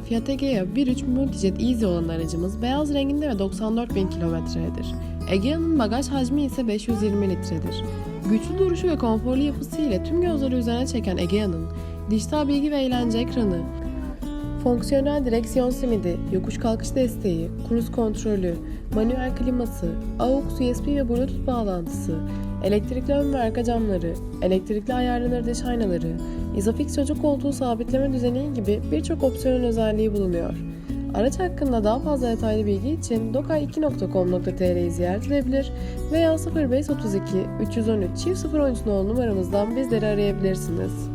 Fiat Egea 1.3 Multijet Easy olan aracımız beyaz renginde ve 94 bin kilometredir. Egea'nın bagaj hacmi ise 520 litredir. Güçlü duruşu ve konforlu yapısı ile tüm gözleri üzerine çeken Egea'nın dijital bilgi ve eğlence ekranı, fonksiyonel direksiyon simidi, yokuş kalkış desteği, kruz kontrolü, manuel kliması, AUX, USB ve Bluetooth bağlantısı, elektrikli ön ve arka camları, elektrikli ayarlanır dış aynaları, Isofix çocuk koltuğu sabitleme düzeni gibi birçok opsiyonel özelliği bulunuyor. Araç hakkında daha fazla detaylı bilgi için dokay2.com.tr'yi ziyaret edebilir veya 0532 313 013 nolu numaramızdan bizleri arayabilirsiniz.